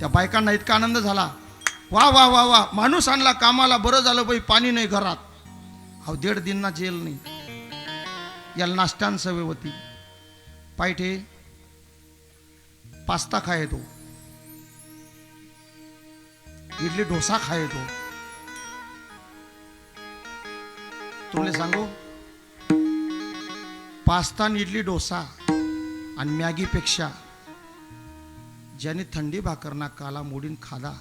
त्या बायकांना इतका आनंद झाला. वा वा वा वा. माणूस आणला कामाला बरं झालं बाई पाणी नाही घरात. अहो दीड दिनना जेल नाही. याला नाश्त्यान सवय होती. पायठे पास्ता खाय तो इडली डोसा खाय तो तुला सांगू? पास्ता आणि इडली डोसा आणि मॅगीपेक्षा ज्याने थंडी भाकरना काला मोडीन खादा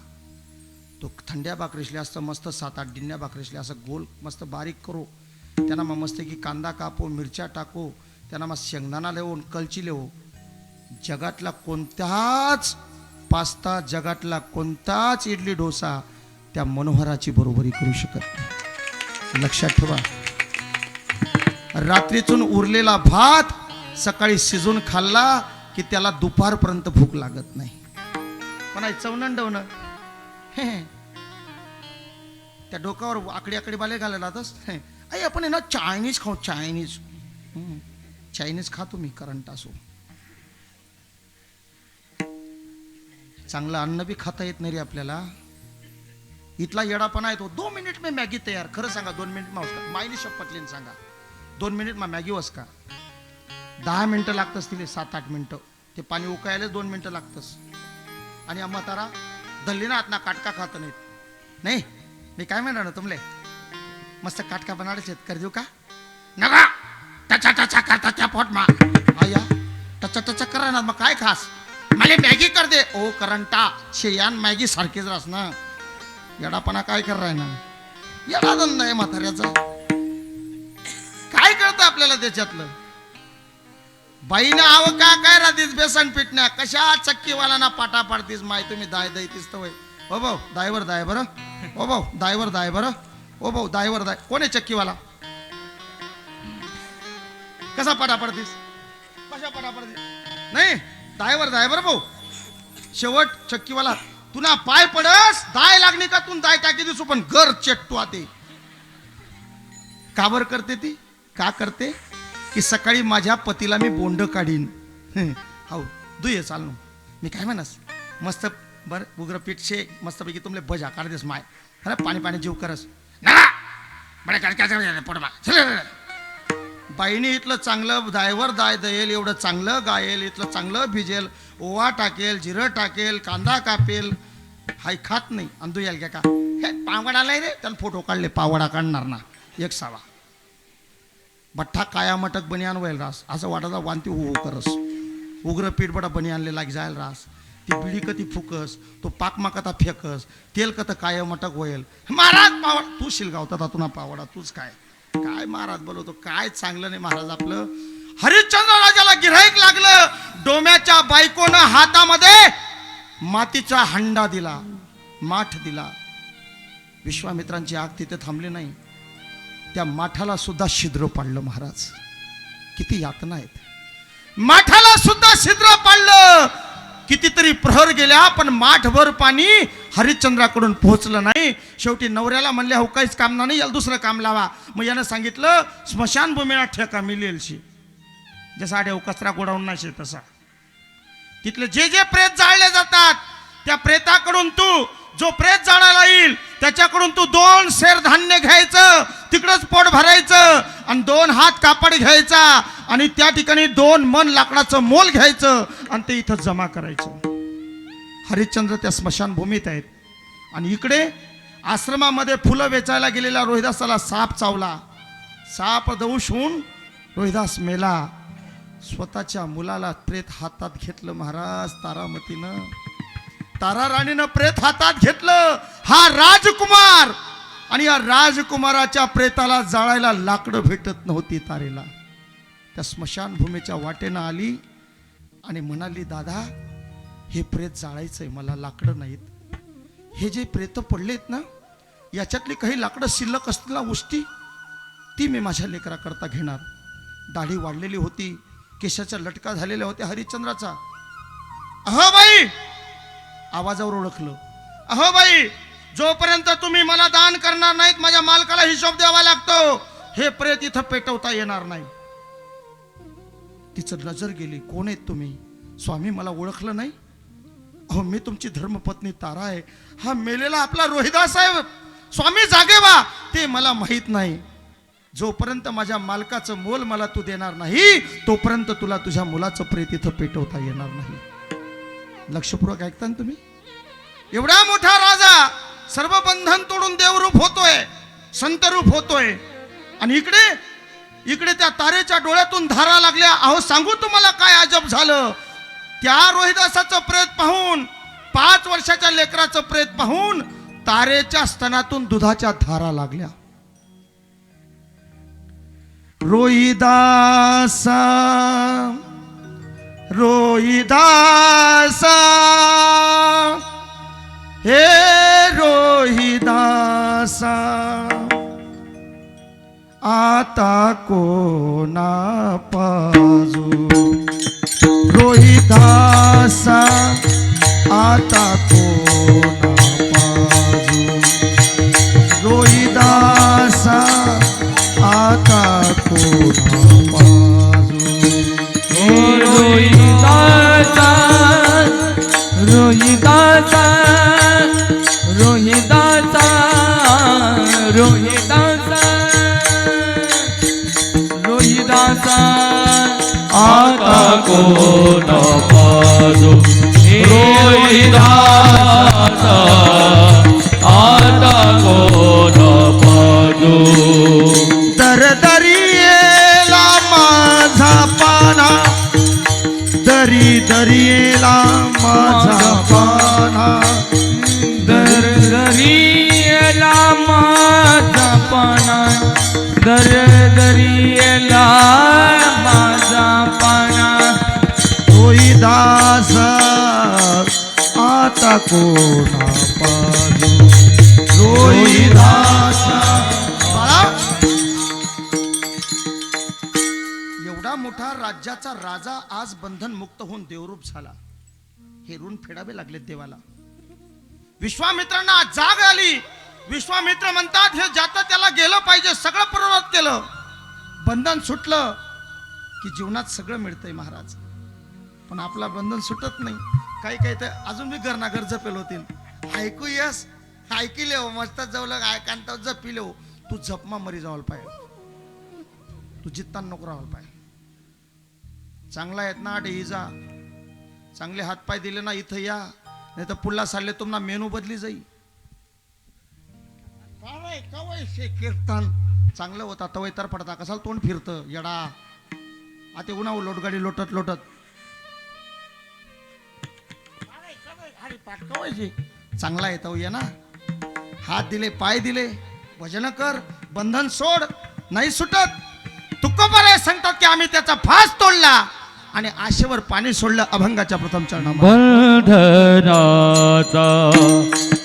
तो थंड्या भाकरीसले असतं मस्त सात आठ डिन्या भाकरीसले असं गोल मस्त बारीक करो. त्यांना मग मस्त की कांदा कापो मिरच्या टाको त्यांना मग शेंगदाणा लेवून कलची लेवो. जगातला कोणताच पास्ता जगातला कोणताच इडली डोसा त्या मनोहराची बरोबरी करू शकत नाही. लक्षात ठेवा. रात्रीतून उरलेला भात सकाळी शिजून खाल्ला की त्याला दुपारपर्यंत भूक लागत नाही. पण चवनंडवण हे त्या डोक्यावर आकडे आकडे बाले घालायला जातस आई आपण आहे ना चायनीज खाऊ चायनीज. चायनीज खातो मी करंट असो. चांगलं अन्न बी खाता येत नाही रे आपल्याला. इथला येडापणा येतो दोन मिनिट मी मॅगी तयार. खरं सांगा दोन मिनिट मा का मायनी शपथलीन सांगा. दोन मिनिट मा मॅगी वस का दहा मिनटं लागतंच तिले सात आठ मिनटं. ते पाणी उकायला दोन मिनटं लागतंच आणि अम्मा तारा दल्ली ना आतना काटका खात नाहीत. नाही मी काय म्हणणार ना तुमले? मस्त काटका बनाडायचे कर देऊ का? नका टचा टचा करता त्या पोट मा आया टचा टचा करा ना मग काय खास? मला मॅगी कर दे. ओ करंटा शेयान मॅगी सारखीच रास ना. येडापणा काय कर राय ना येडा धंदा आहे म्हाताऱ्याचा. काय कळतं आपल्याला त्याच्यातलं? बाईनं आव का काय राहतीस बेसन पिटण्या? कशा चक्कीवाला पाटा पाडतीस? माय तुम्ही दाय दैतीस तर वय ओ भाऊ दायवर दाय बरं. ओ भाऊ दायवर दाय बरं. ओ भाऊ दायवर दाय. कोण आहे चक्कीवाला? कसा पाटा पाडतीस? कशा पाटा पडतीस? नाही दायवर दाय बरं भाऊ. शेवट चक्कीवाला तुला पाय पडस दाय लागली का तू? दाय टाकी दिसू पण घर चेटतो आते. का बर करते ती? का करते? की सकाळी माझ्या पतीला मी बोंड काढीन. हं, हो दुये चालू मी काय म्हणस? मस्त बर उग्र पीठ शे मस्तपैकी तुमले भजा काढ देस माय. अरे पाणी पाणी जीव करस. बाईने इथलं चांगलं दायवर दाय दयेल एवढं चांगलं गायेल इथलं चांगलं भिजेल ओवा टाकेल जिरं टाकेल कांदा कापेल. हाय खात नाही. अंदू याल का? हे पावडा रे त्याला फोटो काढले पावडा काढणार ना. एक सावा. बठ्ठा काया मटक बनियान आणवायला रास. असं वाटायचा वांती हो करस. उग्र पीठ बनियानले बनी लाग जायला रास. ती बिडी कधी फुकस तो पाकमा कथा फेकस तेल कथा काय मटक होईल महाराज पावड तू शिलगावता तुना पावडा तूच काय? काय महाराज बोलवतो काय चांगलं नाही महाराज आपलं? हरिश्चंद्र राजाला गिऱ्हाईक लागलं. डोम्याच्या बायकोनं हातामध्ये मातीचा हंडा दिला माठ दिला. विश्वामित्रांची आग तिथे थांबली नाही. त्या माठाला सुद्धा छिद्र पाडलं महाराज. किती यातना आहेत. माठाला सुद्धा छिद्र पाडलं. कितीतरी प्रहर गेल्या पण माठभर पाणी हरिश्चंद्राकडून पोहोचलं नाही. शेवटी नवऱ्याला म्हणले हो काहीच काम नाही याला दुसरं काम लावा. मग यानं सांगितलं स्मशानभूमीला ठेका मिळेलशी जसा आढेव कचरा गोडाऊन नाही तसा. तिथले जे जे प्रेत जाळले जातात त्या प्रेताकडून तू जो प्रेत जाळायला येईल त्याच्याकडून तू दोन शेर धान्य घ्यायचं तिकडंच पोट भरायचं आणि दोन हात कापड घ्यायचा आणि त्या ठिकाणी दोन मन लाकडाचं मोल घ्यायचं आणि ते इथं जमा करायचं. हरिश्चंद्र त्या स्मशानभूमीत आहेत. आणि इकडे आश्रमामध्ये फुलं वेचायला गेलेल्या रोहिदासाला साप चावला. साप दंशून रोहिदास मेला. स्वतःच्या मुलाला प्रेत हातात घेतलं महाराज तारामतीनं. तारा राणीनं प्रेत हातात घेतलं. हा राजकुमार. आणि या राजकुमाराच्या प्रेताला जाळायला लाकडं भेटत नव्हती तारेला. त्या स्मशानभूमीच्या वाटेनं आली आणि म्हणाली दादा हे प्रेत जाळायचंय मला लाकडं नाहीत. हे जे प्रेत पडलेत ना याच्यातली काही लाकडं शिल्लक असतील ना गोष्टी ती मी माझ्या लेकराकरता घेणार. दाढी वाढलेली होती केशाच्या लटका झालेल्या होत्या हरिश्चंद्राचा. अह बाई आवाजावर ओळखलं. अहो बाई जोपर्यंत तुम्ही मला दान करणार नाहीत माझ्या मालकाला हिशोब द्यावा लागतो. हे प्रेत इथं पेटवता येणार नाही. तिचं नजर गेली कोण आहेत तुम्ही? स्वामी मला ओळखलं नाही? अहो मी तुमची धर्मपत्नी तारा आहे. हा मेलेला आपला रोहिदास आहे. स्वामी जागे वा ते मला माहीत नाही. जोपर्यंत माझ्या मालकाचं मोल मला तू देणार नाही तोपर्यंत तुला तुझ्या मुलाचं प्रेत इथं पेटवता येणार नाही. लक्षपूर्वक ऐकता ना तुम्ही? एवढा मोठा राजा सर्व बंधन तोडून देवरूप होतोय संतरूप होतोय. आणि इकडे इकडे त्या तारेच्या डोळ्यातून धारा लागल्या. अहो सांगू तुम्हाला काय अजब झालं? त्या रोहिदासाचं प्रेत पाहून पाच वर्षाच्या लेकराचं प्रेत पाहून तारेच्या स्तनातून दुधाच्या धारा लागल्या. रोहिदासा रोहिदासा। हे रोहिदासा। आता कोणा पाजू? रोहिदासा आता कोणा पाजू? रोहिदासा आता कोणा पाजो दास आता कोणा पाजू? रोहिदास एवढा मोठा राज्याचा राजा आज बंधन मुक्त होऊन देवरूप झाला. हे ऋण फेडावे लागले देवाला. विश्वामित्रांना आज जाग आली. विश्वामित्र म्हणतात हे जातं त्याला गेलं पाहिजे सगळं पर्वत केलं. बंधन सुटलं की जीवनात सगळं मिळतंय महाराज. पण आपला बंधन सुटत नाही. काही काही तर अजून बी घरना घर जपेल होतील. ऐकू यस ऐकिले हो मस्त जवळ ऐकांत जपिले हो. तू जपमा मरी जावल पाहिजे तू जित्ता नको राहायला पाहिजे चांगला आहेत ना आठे जा चांगले हातपाय दिले ना इथं या. नाही तर पुढला सारले तुम्हाला मेनू बदली जाई. शे कीर्तन. चांगलं होता तवय तर पडता. कसाल तोंड फिरतं? येडा. आता उन्हा लोटगाडी लोटत लोटत. चांगला येतो ये ना. हात दिले पाय दिले. भजन कर बंधन सोड नाही सुटत. तुकोबाला सांगतात की आम्ही त्याचा फास तोडला. आणि आशेवर पाणी सोडलं अभंगाच्या प्रथम चरणाचा बंधनाचा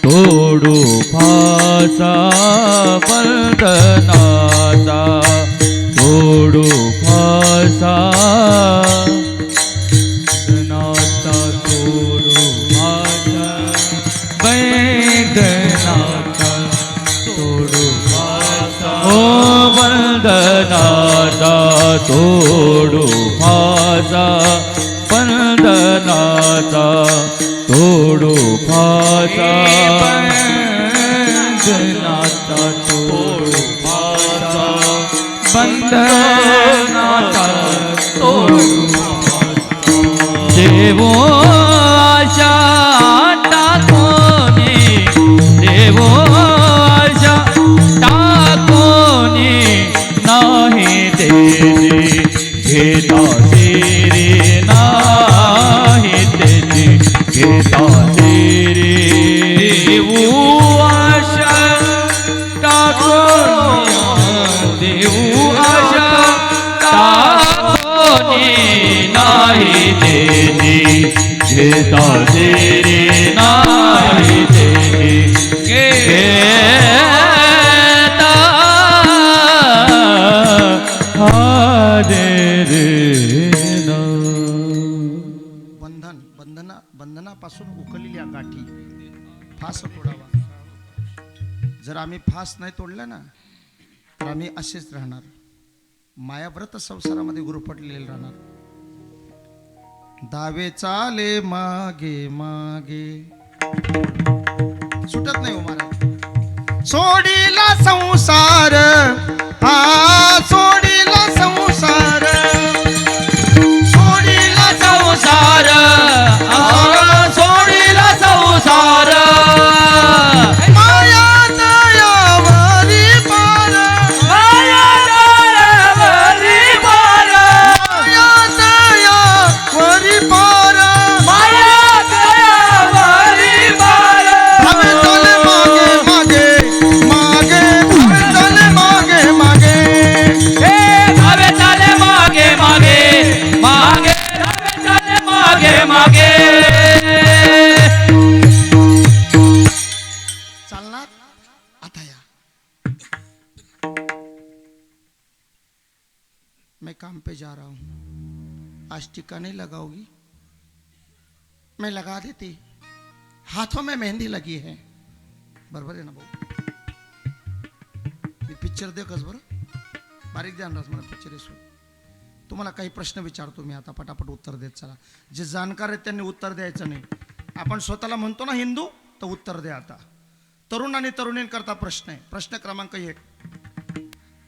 तोडू फासा बंधनाचा तोडू फासा. तोडू फासा बंधनाचा तोडू फासा बंधनाचा घेता तेरे नाही देते घेता हादेरेना. बंधन बंधना बंधनापासून उकललेल्या गाठी. फास तोडावा. जर आम्ही फास नाही तोडला ना तर आम्ही असेच राहणार. मायाव्रत संसारामध्ये गुरुपटलेले राहणार. दावे चाले मागे मागे. सुटत नाही हो महाराज. सोडीला संसार हा पे जा रहा हूं। आज टीका नहीं लगाओगी मैं लगा देती। हाथों में मेहंदी लगी है। बरोबर आहे ना भाऊ मी पिक्चर देखच बरं। बारीक ध्यान राहस मला पिक्चर येसो तुम्हाला काही प्रश्न विचारतो मी आता पटापट उत्तर देत चला। जे जाणकार आहेत त्यांनी उत्तर द्यायचं नाही। आपण स्वतःला म्हणतो ना हिंदू तर उत्तर द्या आता। तरुण आणि तरुणींकरता प्रश्न आहे। प्रश्न क्रमांक एक.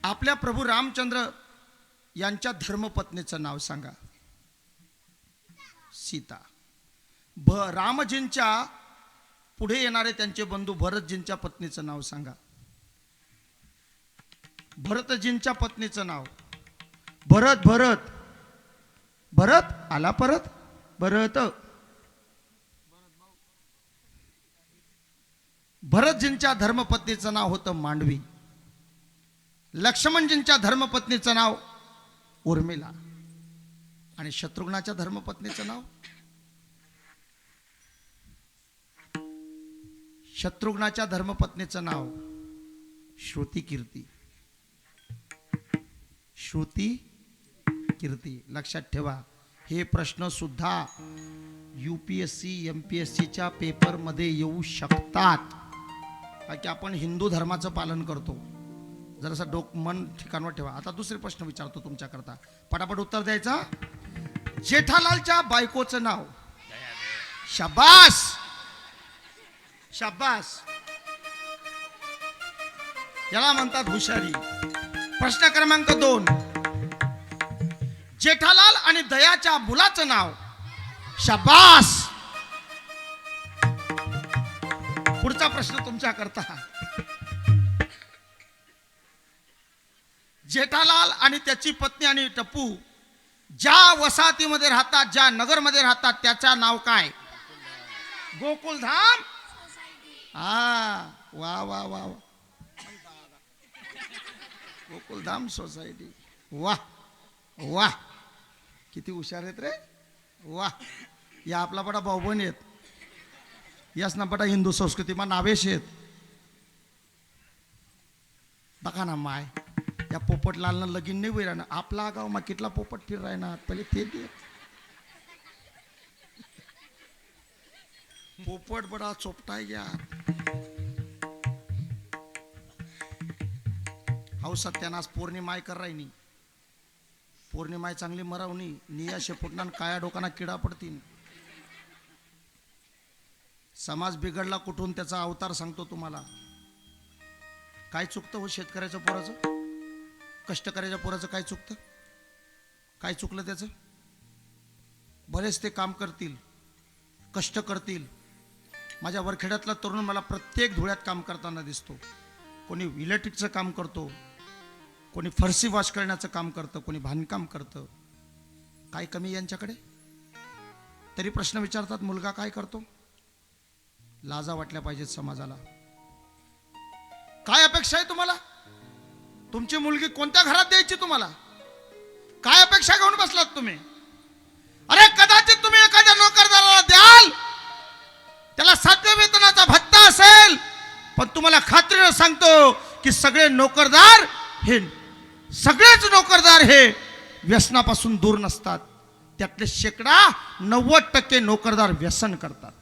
आपल्या प्रभू रामचंद्र यांच्या धर्मपत्नीचं नाव सांगा. सीता. भ रामजींच्या पुढे येणारे त्यांचे बंधू भरतजींच्या पत्नीचं नाव सांगा. भरतजींच्या पत्नीचं नाव. भरत भरत. भरत? आला परत? भरत. भरतजींच्या धर्मपत्नीचं नाव होतं मांडवी. लक्ष्मणजींच्या धर्मपत्नीचं नाव उर्मिला. आणि शत्रुघ्नाच्या धर्मपत्नीचं नाव? शत्रुघ्नाच्या धर्मपत्नीचं नाव श्रुती कीर्ती. श्रुती कीर्ती. लक्षात ठेवा हे प्रश्न सुद्धा U P S C M P S सीच्या पेपरमध्ये येऊ शकतात. कारण की आपण हिंदू धर्माचं पालन करतो. जरासं डोक मन ठिकाणवर ठेवा. आता दुसरे प्रश्न विचारतो तुमच्याकरता. पटापट उत्तर द्यायचा. जेठालालच्या बायकोचं नाव. शाबास! शाबास! याला म्हणतात हुशारी. प्रश्न क्रमांक दोन. जेठालाल आणि दयाच्या मुलाचं नाव. शाबास! पुढचा प्रश्न तुमच्या करता जेठालाल आणि त्याची पत्नी आणि टप्पू ज्या वसाहतीमध्ये राहतात ज्या नगरमध्ये राहतात त्याचं नाव काय? गोकुलधाम हा वा वा वा वा. गोकुलधाम सोसायटी. वा वा. किती हुशार आहेत रे. वा. या आपला बडा भाऊबन आहेत. याच ना बडा हिंदू संस्कृतीमा नावेश आहेत. बघा ना माय. त्या पोपटलालनं लगीन नाही होईल आपला गाव मा कितला पोपट फिर राहणार? पहिले ते दे. पोपट बडा चोपटाय घ्या. हाऊ सत्यानाश पौर्णिमाय कर राहिनी. पौर्णिमाय चांगली मरावणी निया शेपुटना काया डोकाना किडा पडतील समाज बिघडला कुठून त्याचा अवतार सांगतो तुम्हाला. काय चुकतं हो शेतकऱ्याचं पोराचं? कष्ट करायच्या पोराचं काय चुकतं? काय चुकलं त्याचं? बरेच ते काम करतील कष्ट करतील. माझ्या वरखेड्यातला तरुण मला प्रत्येक धुळ्यात काम करताना दिसतो. कोणी इलेक्ट्रिकचं काम करतो कोणी फरशी वॉश करण्याचं काम करतं कोणी बांधकाम करतं. काय कमी यांच्याकडे? तरी प्रश्न विचारतात मुलगा काय करतो? लाजा वाटल्या पाहिजेत समाजाला. काय अपेक्षा आहे तुम्हाला? तुमची मुलगी कोणत्या घरात द्यायची तुम्हाला? काय अपेक्षा घेऊन बसलात तुम्ही? अरे कदाचित तुम्ही एखाद्या नोकरदाराला द्याल. त्याला सातव्या वेतनाचा भत्ता असेल. पण तुम्हाला खात्रीनं सांगतो की सगळे नोकरदार हे सगळेच नोकरदार हे व्यसनापासून दूर नसतात. त्यातले शेकडा नव्वद टक्के नोकरदार व्यसन करतात.